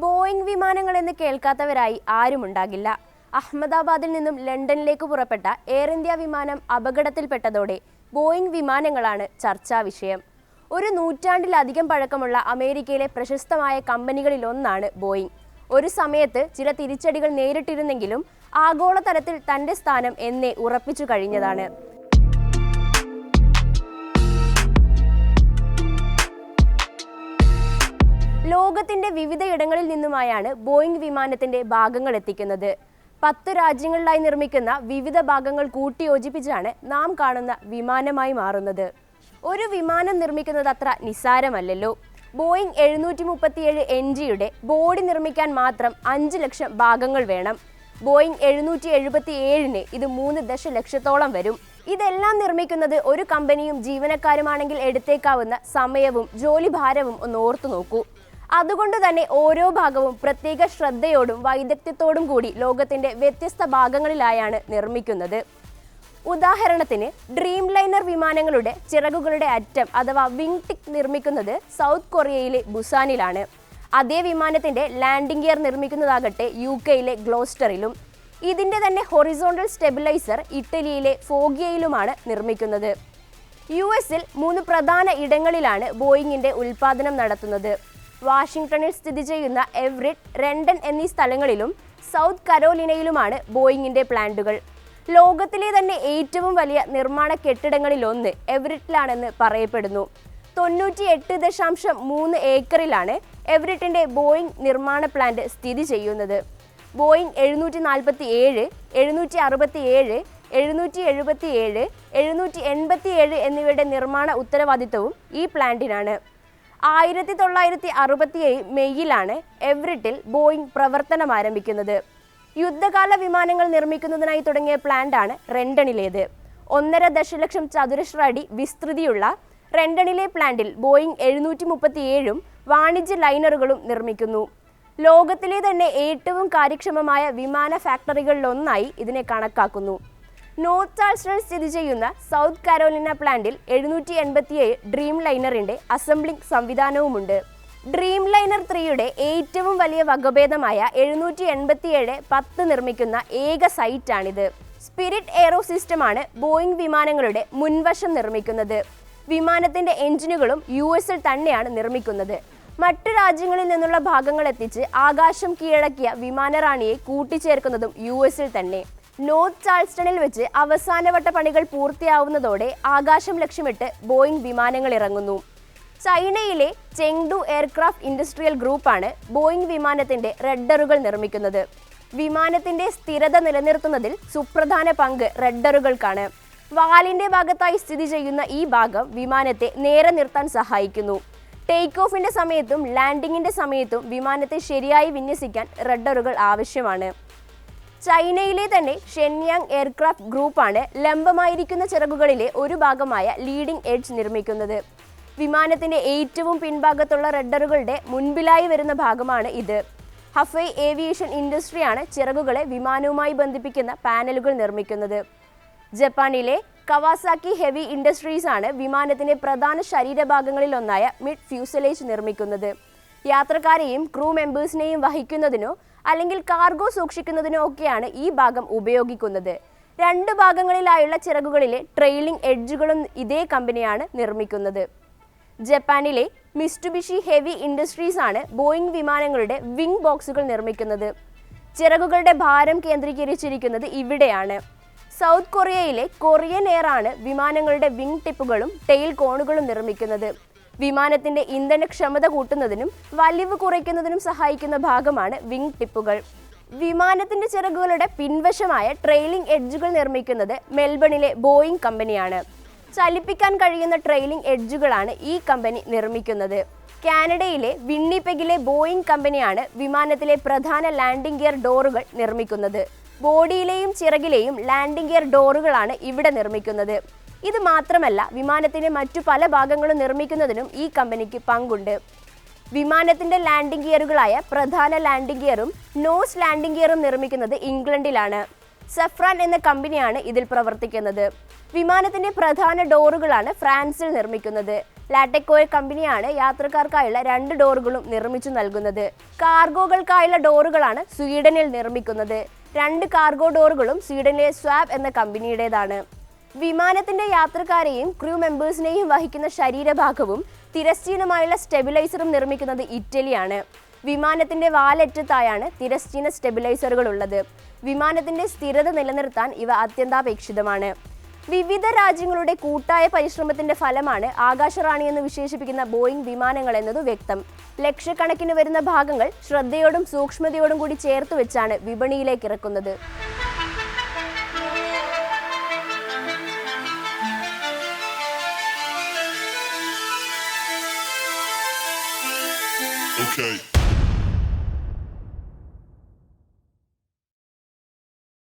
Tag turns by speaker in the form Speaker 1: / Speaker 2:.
Speaker 1: Boeing വിമാനങ്ങൾ എന്ന് കേൾക്കാത്തവരായി ആരുമുണ്ടാകില്ല. അഹമ്മദാബാദിൽ നിന്നും ലണ്ടനിലേക്ക് പുറപ്പെട്ട എയർ ഇന്ത്യ വിമാനം അപകടത്തിൽപ്പെട്ടതോടെ ബോയിങ് വിമാനങ്ങളാണ് ചർച്ചാ വിഷയം. ഒരു നൂറ്റാണ്ടിലധികം പഴക്കമുള്ള അമേരിക്കയിലെ പ്രശസ്തമായ കമ്പനികളിലൊന്നാണ് ബോയിങ്. ഒരു സമയത്ത് ചില തിരിച്ചടികൾ നേരിട്ടിരുന്നെങ്കിലും ആഗോളതലത്തിൽ തന്റെ സ്ഥാനം എന്നെ ഉറപ്പിച്ചു കഴിഞ്ഞതാണ്. ലോകത്തിന്റെ വിവിധയിടങ്ങളിൽ നിന്നുമായാണ് ബോയിംഗ് വിമാനത്തിന്റെ ഭാഗങ്ങൾ എത്തിക്കുന്നത്. പത്ത് രാജ്യങ്ങളിലായി നിർമ്മിക്കുന്ന വിവിധ ഭാഗങ്ങൾ കൂട്ടിയോജിപ്പിച്ചാണ് നാം കാണുന്ന വിമാനമായി മാറുന്നത്. ഒരു വിമാനം നിർമ്മിക്കുന്നത് അത്ര നിസ്സാരമല്ലല്ലോ. ബോയിങ് എഴുന്നൂറ്റി മുപ്പത്തിയേഴ് എൻ ജിയുടെ ബോഡി നിർമ്മിക്കാൻ മാത്രം അഞ്ച് ലക്ഷം ഭാഗങ്ങൾ വേണം. ബോയിങ് എഴുന്നൂറ്റി എഴുപത്തി ഏഴിന് ഇത് മൂന്ന് ദശലക്ഷത്തോളം വരും. ഇതെല്ലാം നിർമ്മിക്കുന്നത് ഒരു കമ്പനിയും ജീവനക്കാരുമാണെങ്കിൽ എടുത്തേക്കാവുന്ന സമയവും ജോലിഭാരവും ഒന്ന് ഓർത്തു നോക്കൂ അതുകൊണ്ട് തന്നെ ഓരോ ഭാഗവും പ്രത്യേക ശ്രദ്ധയോടും വൈദഗ്ധ്യത്തോടും കൂടി ലോകത്തിന്റെ വ്യത്യസ്ത ഭാഗങ്ങളിലായാണ് നിർമ്മിക്കുന്നത്. ഉദാഹരണത്തിന് ഡ്രീം ലൈനർ വിമാനങ്ങളുടെ ചിറകുകളുടെ അറ്റം അഥവാ വിങ് ടിക് നിർമ്മിക്കുന്നത് സൗത്ത് കൊറിയയിലെ ബുസാനിലാണ്. അതേ വിമാനത്തിന്റെ ലാൻഡിംഗ് ഗിയർ നിർമ്മിക്കുന്നതാകട്ടെ യു കെയിലെ ഗ്ലോസ്റ്ററിലും. ഇതിന്റെ തന്നെ ഹൊറിസോണ്ടൽ സ്റ്റെബിലൈസർ ഇറ്റലിയിലെ ഫോഗിയയിലുമാണ് നിർമ്മിക്കുന്നത്. യു എസിൽ മൂന്ന് പ്രധാന ഇടങ്ങളിലാണ് ബോയിങ്ങിന്റെ ഉൽപാദനം നടത്തുന്നത്. വാഷിംഗ്ടണിൽ സ്ഥിതി ചെയ്യുന്ന എവറിറ്റ് റെണ്ടൻ എന്നീ സ്ഥലങ്ങളിലും സൗത്ത് കരോലിനയിലുമാണ് ബോയിങ്ങിന്റെ പ്ലാന്റുകൾ. ലോകത്തിലെ തന്നെ ഏറ്റവും വലിയ നിർമ്മാണ കെട്ടിടങ്ങളിലൊന്ന് എവറിറ്റിലാണെന്ന് പറയപ്പെടുന്നു. തൊണ്ണൂറ്റി എട്ട് ദശാംശം മൂന്ന് ഏക്കറിലാണ് എവറിറ്റിന്റെ ബോയിങ് നിർമ്മാണ പ്ലാന്റ് സ്ഥിതി ചെയ്യുന്നത്. ബോയിങ് എഴുന്നൂറ്റി നാൽപ്പത്തി ഏഴ് എഴുന്നൂറ്റി അറുപത്തി ഏഴ് എഴുന്നൂറ്റി എഴുപത്തി ഏഴ് എഴുന്നൂറ്റി എൺപത്തി ഏഴ് എന്നിവയുടെ നിർമ്മാണ ഉത്തരവാദിത്തവും ഈ പ്ലാന്റിനാണ്. ആയിരത്തി തൊള്ളായിരത്തി അറുപത്തിയേഴ് മെയ്യിലാണ് എവ്രിറ്റിൽ ബോയിങ് പ്രവർത്തനം ആരംഭിക്കുന്നത്. യുദ്ധകാല വിമാനങ്ങൾ നിർമ്മിക്കുന്നതിനായി തുടങ്ങിയ പ്ലാന്റാണ് റെണ്ടണിലേത് ഒന്നര ദശലക്ഷം ചതുരശ്ര അടി വിസ്തൃതിയുള്ള റെൻഡണിലെ പ്ലാന്റിൽ ബോയിങ് എഴുന്നൂറ്റി മുപ്പത്തിയേഴും വാണിജ്യ ലൈനറുകളും നിർമ്മിക്കുന്നു. ലോകത്തിലെ തന്നെ ഏറ്റവും കാര്യക്ഷമമായ വിമാന ഫാക്ടറികളിലൊന്നായി ഇതിനെ കണക്കാക്കുന്നു. നോർത്ത് ചാൾസ്റ്റണിൽ സ്ഥിതി ചെയ്യുന്ന സൗത്ത് കരോലിന പ്ലാന്റിൽ എഴുന്നൂറ്റി എൺപത്തിയേഴ് ഡ്രീം ലൈനറിന്റെ അസംബ്ലിംഗ് സംവിധാനവുമുണ്ട്. ഡ്രീം ലൈനർ ത്രീയുടെ ഏറ്റവും വലിയ വകഭേദമായ എഴുന്നൂറ്റി എൺപത്തിയേഴ് പത്ത് നിർമ്മിക്കുന്ന ഏക സൈറ്റാണിത്. സ്പിരിറ്റ് എയറോ സിസ്റ്റമാണ് ബോയിങ് വിമാനങ്ങളുടെ മുൻവശം നിർമ്മിക്കുന്നത്. വിമാനത്തിന്റെ എഞ്ചിനുകളും യു എസിൽ തന്നെയാണ് നിർമ്മിക്കുന്നത്. മറ്റു രാജ്യങ്ങളിൽ നിന്നുള്ള ഭാഗങ്ങൾ എത്തിച്ച് ആകാശം കീഴടക്കിയ വിമാനറാണിയെ കൂട്ടിച്ചേർക്കുന്നതും യു എസിൽ തന്നെ. നോർത്ത് ചാൾസ്റ്റണിൽ വെച്ച് അവസാനവട്ട പണികൾ പൂർത്തിയാവുന്നതോടെ ആകാശം ലക്ഷ്യമിട്ട് ബോയിംഗ് വിമാനങ്ങൾ ഇറങ്ങുന്നു. ചൈനയിലെ ചെങ്ഡു എയർക്രാഫ്റ്റ് ഇൻഡസ്ട്രിയൽ ഗ്രൂപ്പാണ് ബോയിംഗ് വിമാനത്തിന്റെ റെഡറുകൾ നിർമ്മിക്കുന്നത്. വിമാനത്തിന്റെ സ്ഥിരത നിലനിർത്തുന്നതിൽ സുപ്രധാന പങ്ക് റെഡറുകൾക്കാണ്. വാലിന്റെ ഭാഗത്തായി സ്ഥിതി ചെയ്യുന്ന ഈ ഭാഗം വിമാനത്തെ നേരെ നിർത്താൻ സഹായിക്കുന്നു. ടേക്ക് ഓഫിന്റെ സമയത്തും ലാൻഡിങ്ങിന്റെ സമയത്തും വിമാനത്തെ ശരിയായി വിന്യസിക്കാൻ റഡറുകൾ ആവശ്യമാണ്. ചൈനയിലെ തന്നെ ഷെൻയാങ് എയർക്രാഫ്റ്റ് ഗ്രൂപ്പാണ് ലംബമായിരിക്കുന്ന ചിറകുകളിലെ ഒരു ഭാഗമായ ലീഡിംഗ് എഡ്ജ് നിർമ്മിക്കുന്നത്. വിമാനത്തിന്റെ ഏറ്റവും പിൻഭാഗത്തുള്ള റഡറുകളുടെ മുൻപിലായി വരുന്ന ഭാഗമാണ് ഇത്. ഹഫൈ ഏവിയേഷൻ ഇൻഡസ്ട്രിയാണ് ചിറകുകളെ വിമാനവുമായി ബന്ധിപ്പിക്കുന്ന പാനലുകൾ നിർമ്മിക്കുന്നത്. ജപ്പാനിലെ കവാസാക്കി ഹെവി ഇൻഡസ്ട്രീസ് ആണ് വിമാനത്തിന്റെ പ്രധാന ശരീരഭാഗങ്ങളിലൊന്നായ മിഡ് ഫ്യൂസലേജ് നിർമ്മിക്കുന്നത്. യാത്രക്കാരെയും ക്രൂ മെമ്പേഴ്സിനെയും വഹിക്കുന്നതിനോ അല്ലെങ്കിൽ കാർഗോ സൂക്ഷിക്കുന്നതിനോ ഒക്കെയാണ് ഈ ഭാഗം ഉപയോഗിക്കുന്നത്. രണ്ട് ഭാഗങ്ങളിലായുള്ള ചിറകുകളിലെ ട്രെയിലിംഗ് എഡ്ജുകളും ഇതേ കമ്പനിയാണ് നിർമ്മിക്കുന്നത്. ജപ്പാനിലെ മിസ്റ്റുബിഷി ഹെവി ഇൻഡസ്ട്രീസ് ആണ് ബോയിങ് വിമാനങ്ങളുടെ വിംഗ് ബോക്സുകൾ നിർമ്മിക്കുന്നത്. ചിറകുകളുടെ ഭാരം കേന്ദ്രീകരിച്ചിരിക്കുന്നത് ഇവിടെയാണ്. സൗത്ത് കൊറിയയിലെ കൊറിയൻ എയർ ആണ് വിമാനങ്ങളുടെ വിംഗ് ടിപ്പുകളും ടെയിൽ കോണുകളും നിർമ്മിക്കുന്നത്. വിമാനത്തിന്റെ ഇന്ധനക്ഷമത കൂട്ടുന്നതിനും വലിവ് കുറയ്ക്കുന്നതിനും സഹായിക്കുന്ന ഭാഗമാണ് വിങ് ടിപ്പുകൾ. വിമാനത്തിന്റെ ചിറകുകളുടെ പിൻവശമായ ട്രെയിലിംഗ് എഡ്ജുകൾ നിർമ്മിക്കുന്നത് മെൽബണിലെ ബോയിങ് കമ്പനിയാണ്. ചലിപ്പിക്കാൻ കഴിയുന്ന ട്രെയിലിംഗ് എഡ്ജുകളാണ് ഈ കമ്പനി നിർമ്മിക്കുന്നത്. കാനഡയിലെ വിണ്ണിപ്പെഗിലെ ബോയിങ് കമ്പനിയാണ് വിമാനത്തിലെ പ്രധാന ലാൻഡിംഗ് ഗിയർ ഡോറുകൾ നിർമ്മിക്കുന്നത്. ബോഡിയിലെയും ചിറകിലെയും ലാൻഡിംഗ് ഗിയർ ഡോറുകളാണ് ഇവിടെ നിർമ്മിക്കുന്നത്. ഇത് മാത്രമല്ല വിമാനത്തിന്റെ മറ്റു പല ഭാഗങ്ങളും നിർമ്മിക്കുന്നതിനും ഈ കമ്പനിക്ക് പങ്കുണ്ട്. വിമാനത്തിന്റെ ലാൻഡിംഗ് ഗിയറുകളായ പ്രധാന ലാൻഡിംഗ് ഗിയറും നോസ് ലാൻഡിംഗ് ഗിയറും നിർമ്മിക്കുന്നത് ഇംഗ്ലണ്ടിലാണ്. സഫ്രാൻ എന്ന കമ്പനിയാണ് ഇതിൽ പ്രവർത്തിക്കുന്നത്. വിമാനത്തിന്റെ പ്രധാന ഡോറുകളാണ് ഫ്രാൻസിൽ നിർമ്മിക്കുന്നത്. ലാറ്റക്കോയ കമ്പനിയാണ് യാത്രക്കാർക്കായുള്ള രണ്ട് ഡോറുകളും നിർമ്മിച്ചു നൽകുന്നത്. കാർഗോകൾക്കായുള്ള ഡോറുകളാണ് സ്വീഡനിൽ നിർമ്മിക്കുന്നത്. രണ്ട് കാർഗോ ഡോറുകളും സ്വീഡനിലെ സ്വാബ് എന്ന കമ്പനിയുടേതാണ്. വിമാനത്തിന്റെ യാത്രക്കാരെയും ക്രൂ മെമ്പേഴ്സിനെയും വഹിക്കുന്ന ശരീരഭാഗവും തിരശ്ചീനമായുള്ള സ്റ്റെബിലൈസറും നിർമ്മിക്കുന്നത് ഇറ്റലിയാണ്. വിമാനത്തിന്റെ വാലറ്റത്തായാണ് തിരശ്ചീന സ്റ്റെബിലൈസറുകൾ ഉള്ളത് വിമാനത്തിന്റെ സ്ഥിരത നിലനിർത്താൻ ഇവ അത്യന്താപേക്ഷിതമാണ്. വിവിധ രാജ്യങ്ങളുടെ കൂട്ടായ പരിശ്രമത്തിന്റെ ഫലമാണ് ആകാശറാണി എന്ന് വിശേഷിപ്പിക്കുന്ന ബോയിങ് വിമാനങ്ങൾ എന്നത് വ്യക്തം. ലക്ഷക്കണക്കിന് വരുന്ന ഭാഗങ്ങൾ ശ്രദ്ധയോടും സൂക്ഷ്മതയോടും കൂടി ചേർത്ത് വെച്ചാണ് വിപണിയിലേക്ക് ഇറക്കുന്നത്.
Speaker 2: Okay.